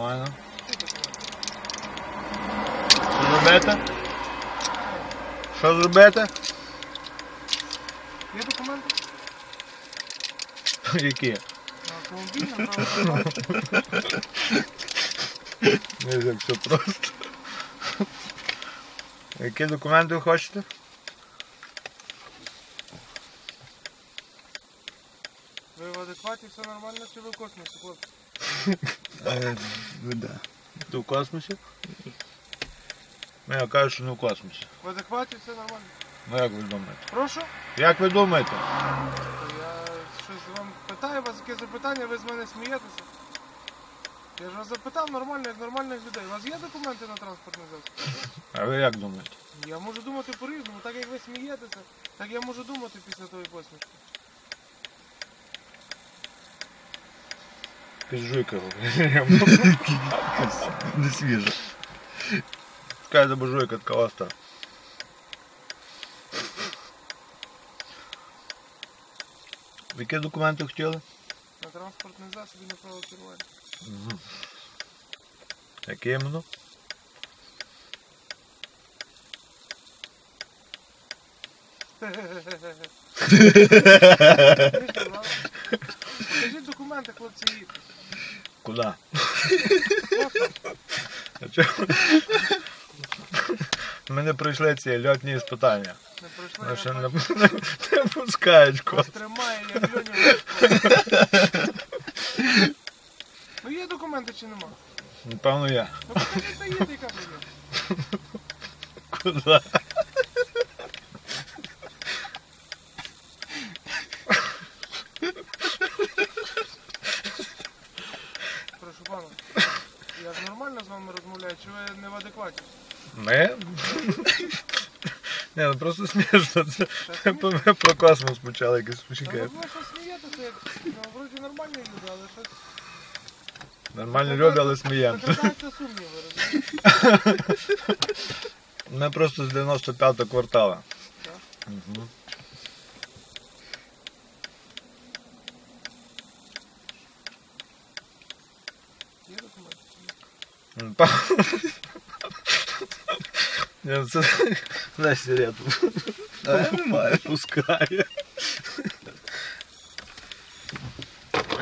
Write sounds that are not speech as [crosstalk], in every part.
нормально. Що зробити? Що зробити? Є документи? [laughs] Які? На автомобіль, на право керування. Не як все просто. Які документи ви хочете? Ви в адекваті, все нормально, чи ви в космосі, хлопці? [laughs] Е, Ти в космосі? Ну, я кажу, що не в космосі. В адекваті все нормально. Ну як ви думаєте? Прошу? Як ви думаєте? Я щось вам питаю вас, яке запитання, ви з мене смієтеся. Я ж вас запитав нормально, як нормальних людей. У вас є документи на транспортний засіб? А ви як думаєте? Я можу думати по-різному, так як ви смієтеся, так я можу думати після тої посмішки. Пізжуйка. Не свіже. Скажи, за буржуйка така остра. Які документи хотіли? На транспортний засіб і на право керування. Які іменно? Покажіть документи, хлопці, їдьте. Куди? Просто А чого? Ми не пройшли ці льотні іспитання. не пройшли. Нас ще не, не, [laughs] не пускають тримає, льонів. Ну є документи чи нема? Напевно я. Ну покажіть та їдьте, яка проблема. Куди? просто [laughs] смішно. Це, ми про космос почали якось Та ви почекати. просто смієтеся, як ну, вроді нормальні люди, але щось Нормальні люди, але сміємося. викликається сумніви, розумієте? Ми просто з 95-го квартала. Так. Угу. Є документи? Ні, ну це дай сигарету. [laughs] А я немає. Пускає.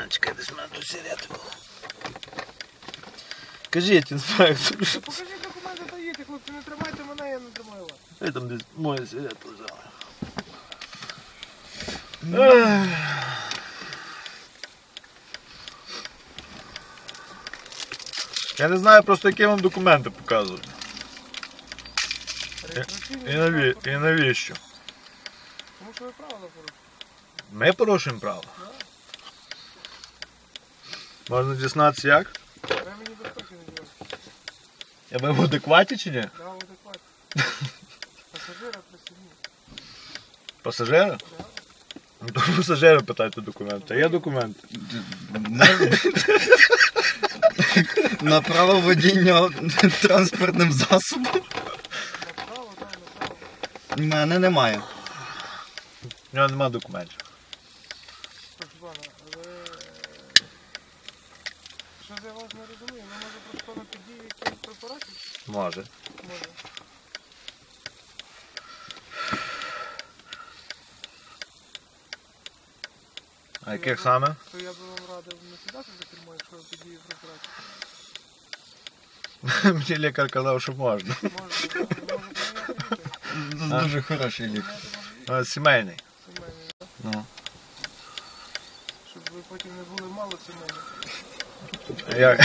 Чекай, десь в мене тут сигарети було. Кажіть, інспектор. Ну, Покажіть документи та їдьте, хлопці, не тримайте мене, я не тримаю вас. Я там десь моє сигарету взяли. Я не знаю просто, які вам документи показують. Реєстраційний І, наві... і навіщо? Тому що ви правила порушуєте. Ми порушуємо право. Можна дізнатися як? Ви мені безпеки не ділите. Я ви в адекваті чи ні? Да, в адекваті. Пасажира присягніть. Пасажира? Ну, то пасажира питайте документи. Є документи? На право водіння транспортним засобом. У мене немає. У нього немає документів. Прошу пана. Що я вас не розумію? Ви може просто на події якихось препаратів? Може. Може. А яких саме? То я би вам радив не сідати за кермо, якщо ви події препаратів. [laughs] Мені лікар казав, що можна. Може, може поміняти лікаря. Це дуже хороший лік. Поміняти Сімейний. Ну. щоб ви потім не були мало сімейних. Як?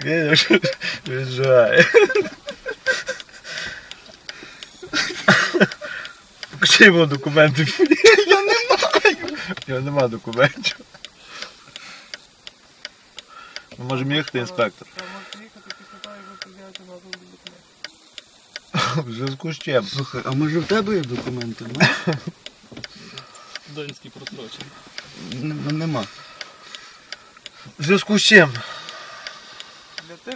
Видиш, віджає. Покажи йому документи. Я не маю. Я нема документів. Ми можемо їхати, інспектор. Ви [laughs] можете їхати після того, як ви пред'явите на документи. В зв'язку з чим? Слухай, а може в тебе є документи? Ну, Донський просрочений. н- нема. В зв'язку з чим? Для тих,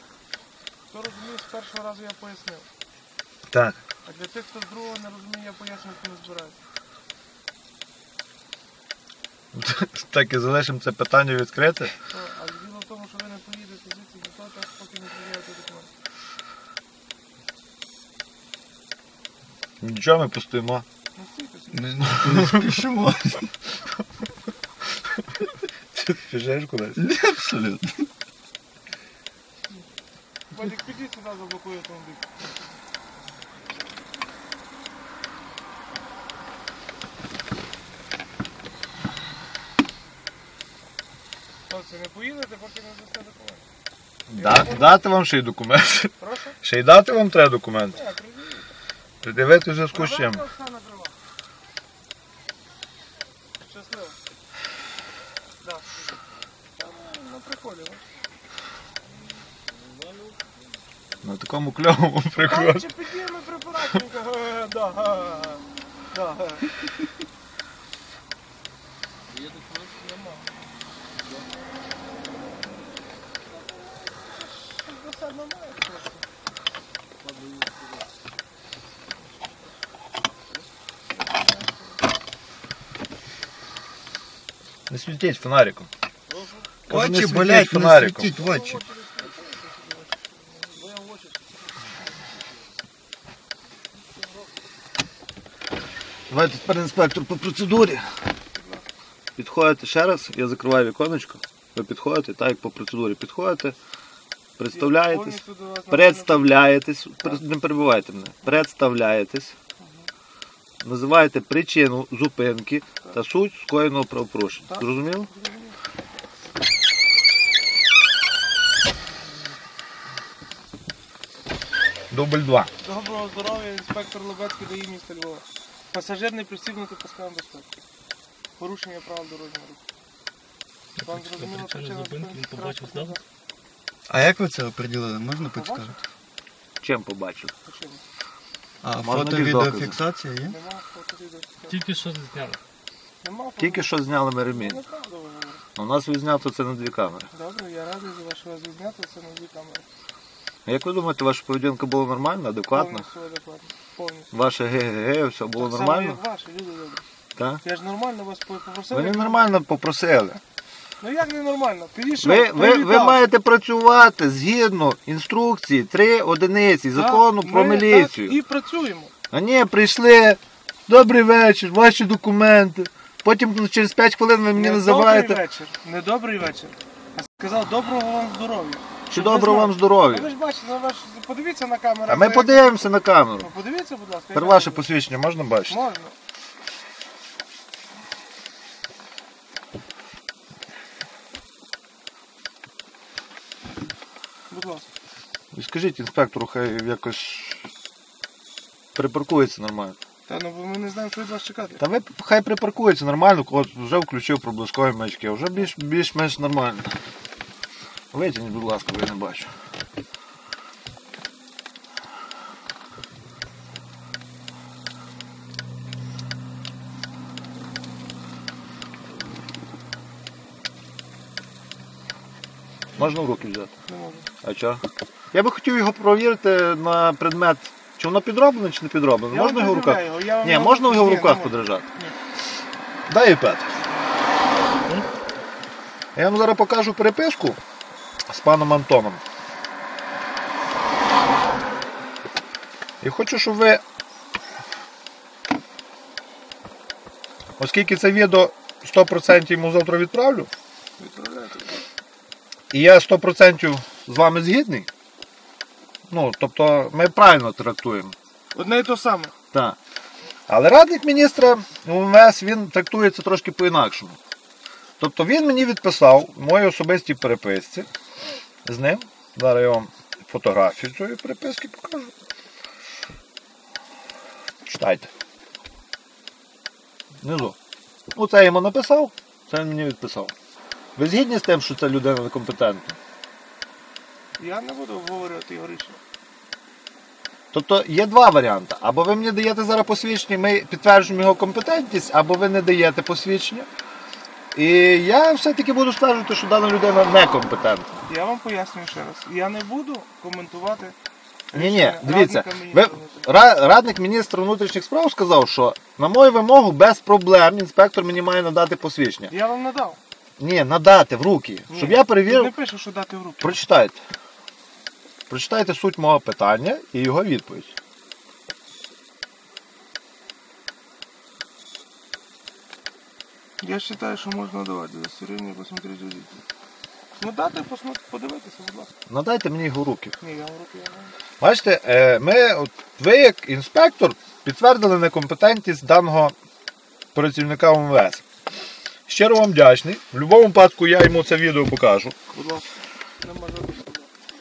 хто розуміє, з першого разу я пояснив. Так. А для тих, хто з другого не розуміє, я пояснювати не збираюся. [laughs] Так і залишимо це питання відкрите. То, А діло в тому, що ви не поїдете звідси до того, поки не прийдете документи. Нічого ми постоїмо. Ну стійте собі. Ми не спішимо. Спішаєш кудись? Ні, Абсолютно. Вадик, підіть сюди, заблокуй автомобіль. Хлопці, не поїдете, поки не дасте документи. Да, дати вам ще й документи. Прошу? Ще й дати вам треба документи. Ні, придивіть. Придивити в зв'язку з чим. Давайте Оксана права. Щасливо. Да. Там на приколі, ну. На такому кльовому Там прикладі. чи підійми препаратника. [laughs] Да. Да. га. Нема. Щось досадно має просто. Не світіть фонариком. Очі світіть болять, не фонариком. світіть в. Давайте тепер інспектор по процедурі. Підходите ще раз, я закриваю віконечко. Ви підходите, так як по процедурі підходите, представляєтесь, представляєтесь, не перебувайте мене, представляєтесь, називаєте причину зупинки та суть скоєного правопорушення. Зрозуміло? Дубль два. Доброго здоров'я, інспектор Лобецький дає міста Львова. Пасажир не пристібнути паскам безпеки. Порушення правил дорожнього руху. Вам зрозуміло причину причина зупинки він побачив здалеку? А як ви це оприділили? Можна підскажете? Чим побачив? А Можна фото без відеофіксація є? Нема. Тільки що зняли. Нема. Тільки що зняли ми ремінь. Неправда ви говорите. У нас відзнято це на дві камери. Добре, я радий за вашого відзняти, це на дві камери. А Як ви думаєте, ваша поведінка була нормальна, адекватна? Повністю адекватно. Повністю. Ваше ге-ге-ге, все було Так само, нормально? як ваші, люди добрі. Так? Я ж нормально вас попросив. Ви не нормально попросили. Ну як не нормально? Підійшов, Ви, ви, ви привітав. маєте працювати згідно інструкції 3 одиниці Так, закону про ми міліцію. Так і працюємо. А ні, прийшли. Добрий вечір, ваші документи. Потім через 5 хвилин ви мені Не називаєте. Добрий вечір. Не добрий вечір. А сказав доброго вам здоров'я. Чи Щоб ви доброго вам знали. А здоров'я? ви ж бачите, ви ж подивіться на камеру. А ми подивимося на камеру. Ну, подивіться, будь ласка. Тепер ваше посвідчення можна бачити? Можна. Будь ласка. Скажіть інспектору, хай якось припаркується нормально. Та ну бо ми не знаємо, що від вас чекати. Та ви хай припаркується нормально, коли вже включив проблискові маячки, вже більш, більш-менш нормально. Витягніть, будь ласка, бо я не бачу. Можна в руки взяти? Не можу. А чого? Я би хотів його провірити на предмет, чи воно підроблене, чи не підроблене. Я можна його в руках? я Ні, можна його в Ні, руках не подержати? Ні. Дай iPad. Я вам зараз покажу переписку з паном Антоном. І хочу, щоб ви. Оскільки це відео 100% йому завтра відправлю. І я 100% з вами згідний. Ну, тобто ми правильно трактуємо. Одне і то саме. Так. Але радник міністра УМВС він трактується трошки по-інакшому. Тобто він мені відписав в моїй особистій переписці з ним. Зараз я вам фотографію цієї переписки покажу. Читайте. Внизу. Ну, це я йому написав, це він мені відписав. Ви згідні з тим, що ця людина некомпетентна? Я не буду обговорювати його рішення. Тобто є два варіанти. Або ви мені даєте зараз посвідчення, ми підтверджуємо його компетентність, або ви не даєте посвідчення. І я все-таки буду стверджувати, що дана людина некомпетентна. Я вам пояснюю ще раз. Я не буду коментувати Ні, ні, дивіться, ви, ра- радник міністра внутрішніх справ сказав, що на мою вимогу без проблем інспектор мені має надати посвідчення. Я вам надав. Ні, надати в руки, Ні, щоб я перевірив. не пише, що дати в руки. Прочитайте. Прочитайте суть мого питання і його відповідь. Я вважаю, що можна давати удостоверення, посмотреть водителя. Ну дати, посмотри, подивитися, будь ласка. Надайте мені його руки. Ні, я в руки я не Бачите, е, ми, от, ви як інспектор підтвердили некомпетентність даного працівника МВС. Щиро вам вдячний. В будь-якому випадку я йому це відео покажу. Будь ласка.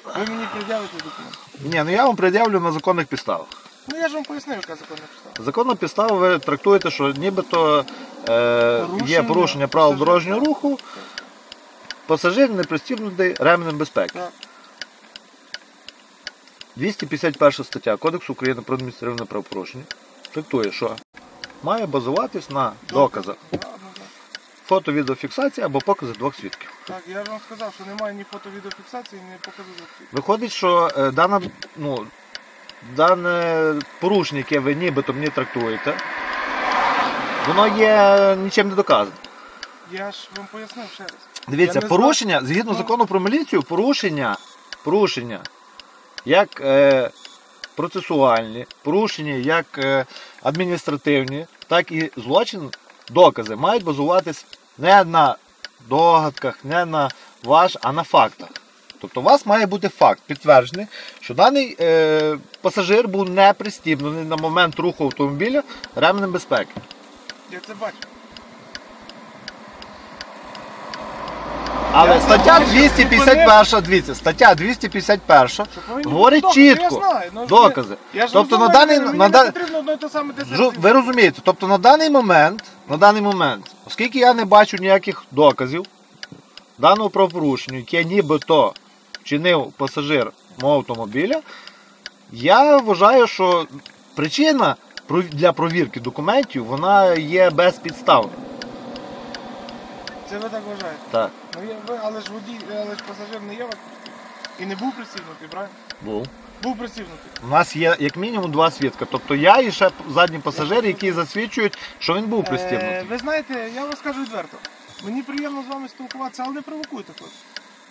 Ви мені пред'явите документ. Ні, ну я вам пред'явлю на законних підставах. Ну я ж вам пояснив, яка законна підстава. Законна підстава ви трактуєте, що нібито е, є Порушення порушення правил пасажира. дорожнього руху, пасажир не пристібнутий ременем безпеки. Так. 251 стаття Кодексу України про адміністративне правопорушення трактує, що має базуватись на доказах. Фото-відеофіксації або покази двох свідків. Так, я ж вам сказав, що немає ні фото-відеофіксації, ні показу зв'язків. Виходить, що е, дана, ну, дане порушення, яке ви нібито мені трактуєте, воно є нічим не доказане. Я ж вам пояснив ще раз. Дивіться, Я не порушення, згідно Ну. закону про міліцію, порушення, порушення як е, процесуальні, порушення як е, адміністративні, так і злочин, докази мають базуватись не на догадках, не на ваш, а на фактах. Тобто у вас має бути факт підтверджений, що даний е, пасажир був не пристібнений на момент руху автомобіля ременем безпеки. Я це бачу. Але Я стаття 251, дивіться, стаття 251 говорить чітко. Ну, докази. Тобто на даний на да- Жу- ви розумієте, тобто на даний момент, на даний момент, оскільки я не бачу ніяких доказів даного правопорушення, яке нібито вчинив пасажир мого автомобіля, я вважаю, що причина для провірки документів вона є безпідставна. Це ви так вважаєте. Так, Ну, є, ви, але ж водій, але ж пасажир не є вас І не був пристібнутий, правильно? був. Був пристібнутий. У нас є як мінімум два свідка. Тобто я і ще задній пасажир, які засвідчують, що він був Е, пристібнутий. ви знаєте, я вам скажу відверто. Мені приємно з вами спілкуватися, але не провокуйте хлопці.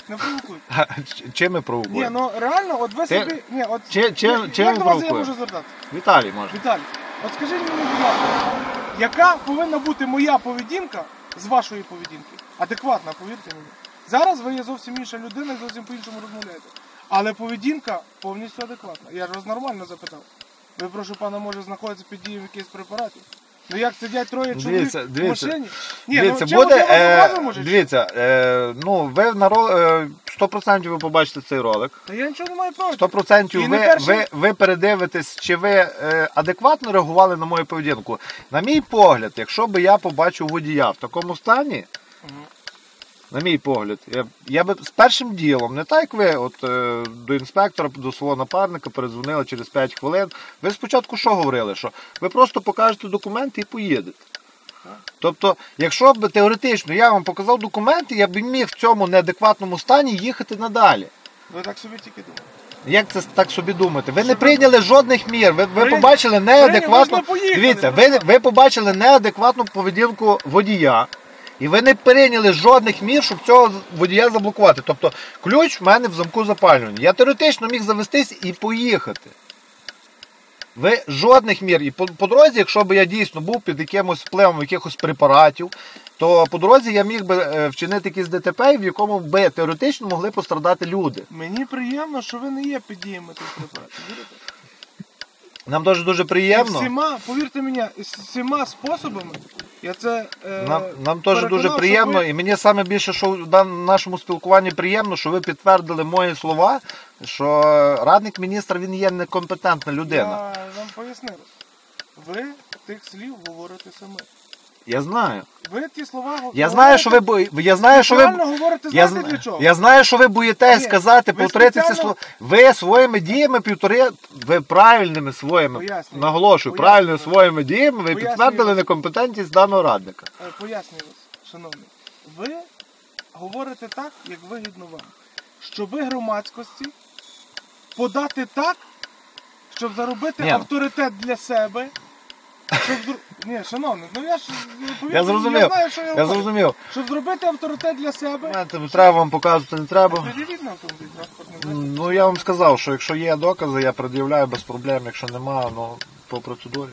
Не провокуйте. [laughs] Ч- Чим ми Ні, провокуємо? ну реально, от ви Ти- собі. Ні, от Чи- чи- Ні, чим до вас я провокуємо? можу звертати? Віталій може. Віталій, от скажіть мені, будь ласка, яка повинна бути моя поведінка з вашої поведінки? Адекватна, повірте мені. Зараз ви є зовсім інша людина і зовсім по-іншому розмовляєте. Але поведінка повністю адекватна. Я ж вас нормально запитав. Ви, прошу пана, може знаходитися під дією якихось препаратів. Ну як сидять троє чоловік Дивіться, в дивіться. машині? Ні, дивіться, ну, чимось буде, е, разом може, дивіться, е, ну ви народ, е, 100% ви побачите цей ролик. Та я нічого не маю проти. 100% І не ви, перший- ви, ви передивитесь, чи ви е, адекватно реагували на мою поведінку. На мій погляд, якщо би я побачив водія в такому стані, на мій погляд, я, я би з першим ділом, не так як ви от, е, до інспектора, до свого напарника передзвонили через 5 хвилин. Ви спочатку що говорили? Що ви просто покажете документи і поїдете. Тобто, якщо б теоретично я вам показав документи, я б міг в цьому неадекватному стані їхати надалі. Ви так собі тільки думаєте. Як це так собі думаєте? Ви не прийняли жодних мір. Ви, ви побачили неадекватну. Дивіться, ви ви, ви побачили неадекватну поведінку водія, і ви не прийняли жодних мір, щоб цього водія заблокувати. Тобто ключ в мене в замку запалювання. Я теоретично міг завестись і поїхати. Ви жодних мір. І по, по дорозі, якщо б я дійсно був під якимось впливом якихось препаратів, то по дорозі я міг би е, вчинити якийсь ДТП, в якому би теоретично могли пострадати люди. Мені приємно, що ви не є під діями тих препаратів. Нам дуже дуже І приємно. всіма, повірте мені, всіма способами я це. Е, Нам, нам теж переконав, дуже що приємно, ви- і мені саме більше, що в дан- нашому спілкуванні приємно, що ви підтвердили мої слова, що радник міністра він є некомпетентна людина. Я вам пояснив. Ви тих слів говорите самі. Я знаю. Ви ті слова Я знаю, що ви бої- я знаю, що ви говорите, я, знаєте для чого? я знаю, що ви боїтесь Ні, сказати, ви повторити ці спеціально- слова. Ви своїми діями півтори, ви правильними своїми, Пояснюю. наголошую, Пояснюю. правильними своїми діями ви Пояснюю. підтвердили некомпетентність даного радника. Е, Пояснюю вас, шановні. Ви говорите так, як вигідно вам. Щоби громадськості подати так, щоб заробити Ні. авторитет для себе. Щоб зр... Ні, шановний, ну я ж повірте, Я зрозумів. Я знаю, що я, Я говорю. зрозумів. Щоб зробити авторитет для себе. Знаєте, треба вам показувати, не треба. Придивіть на автомобіль транспортний засіб. Ну я вам сказав, що якщо є докази, я пред'являю без проблем, якщо нема, ну по процедурі.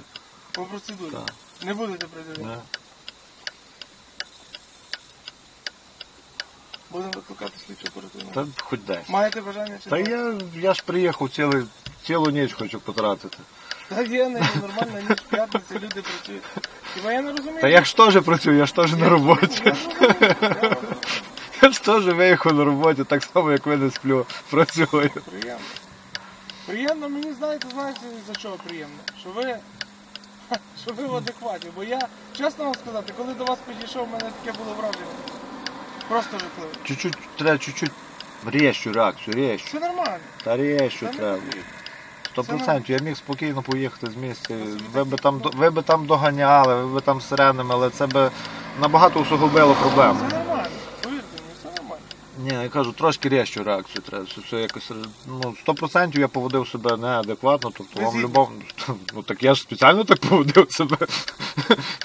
По процедурі. Так. Не будете придивляти. Не. Будемо викликати слідчу оперативну. Та хоч десь. Маєте бажання чи Та ні? я, я ж приїхав цілий, цілу ніч хочу потратити. Та є не нормальна ніч п'ятниця, люди працюють. Хіба я не розумію? Та я ж теж працюю, я ж теж на роботі. Я ж теж виїхав на роботі, так само як ви не сплю, працюю. Приємно. Приємно, мені знаєте, знаєте, за чого приємно? Що ви, [laughs] що ви в адекваті. Бо я, чесно вам сказати, коли до вас підійшов, в мене таке було враження. Просто жахливе. Чуть-чуть, треба чуть-чуть рєщу реакцію, рєщу. Все нормально. Та не треба. Потрібно. Сто процентів, я міг спокійно поїхати з місця. Ви би там, ви би там доганяли, ви би там сиренами, але це би набагато усугубило проблему. Все нормально. Повірте все нормально. Ні, я кажу, трошки рєщу реакцію треба. Це, це якось, ну, 100% я поводив себе неадекватно, тобто вам любов. [laughs] Ну так я ж спеціально так поводив себе.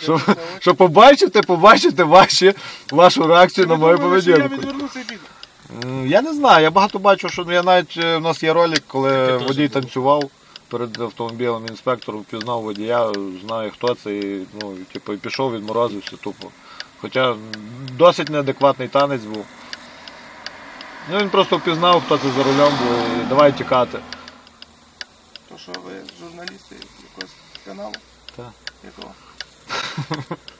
Щоб, щоб побачити, побачити ваші, вашу реакцію на мою що Я поведінку. відвернуся і піду. Я не знаю, я багато бачу, що ну, я навіть е, в нас є ролик, коли водій було. танцював перед автомобілем інспектор впізнав водія, знає хто це, і, ну, і, типу, і пішов, відморозився тупо. Хоча досить неадекватний танець був. Ну він просто впізнав, хто це за рулем був, і давай тікати. То що ви журналісти якогось каналу? Так. Якого? [laughs]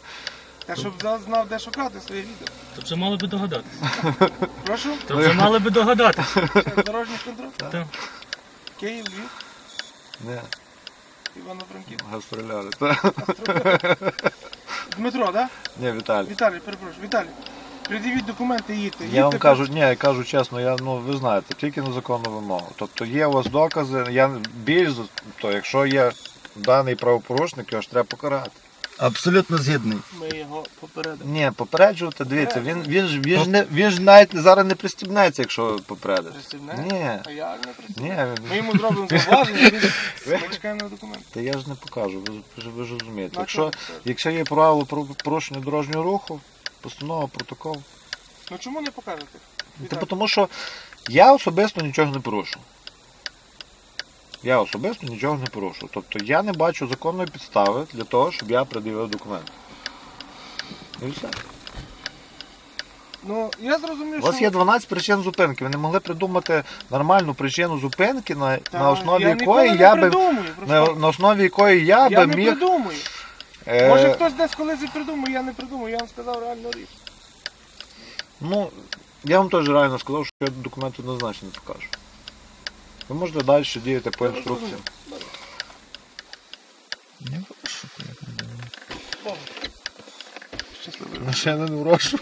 Та щоб знав, де шукати своє відео. То вже мали би догадатися. [laughs] Прошу, То вже мали би догадатися. дорожній контроль. Так. Київ, Львів, Не, Івано-Франківськ. гастроляри. [laughs] Та. Дмитро, так? Да? Ні, Віталій. Віталій, перепрошую, Віталій. Придивіть документи, їдьте. Я вам їдьте, кажу, ні, я кажу чесно, я ну ви знаєте, тільки на законну вимогу. Тобто є у вас докази, я більш за- то якщо є даний правопорушник, його ж треба покарати. Абсолютно згідний. Ми його попередимо. Ні, попереджувати, дивіться, він, він, ж, він, ж не, він ж навіть зараз не пристібнеться, якщо попередить. Пристібне? Ні, А як не пристібне? Ми йому зробимо зауваження, він... [laughs] ми чекаємо на документи. та я ж не покажу, ви, ж- ви ж розумієте. Ну, Якщо, якщо є правило про порушення дорожнього руху, постанова, протокол. Ну чому не покажете? Та тому що я особисто нічого не порушу. Я особисто нічого не порушу. Тобто я не бачу законної підстави для того, щоб я пред'явив документи. І все. Ну, я зрозумів, У вас що... є 12 причин зупинки. Ви не могли придумати нормальну причину зупинки, на, Та, на основі я ніколи якої не я би придумую, на, на основі якої я, Я би не міг. придумую. е, Може хтось десь колись і придумає, я не придумаю, я вам сказав реальну річ. Ну, я вам теж реально сказав, що я документи однозначно не покажу. Ви можете далі діяти по інструкціям. Щасливо. Ще не в розшук.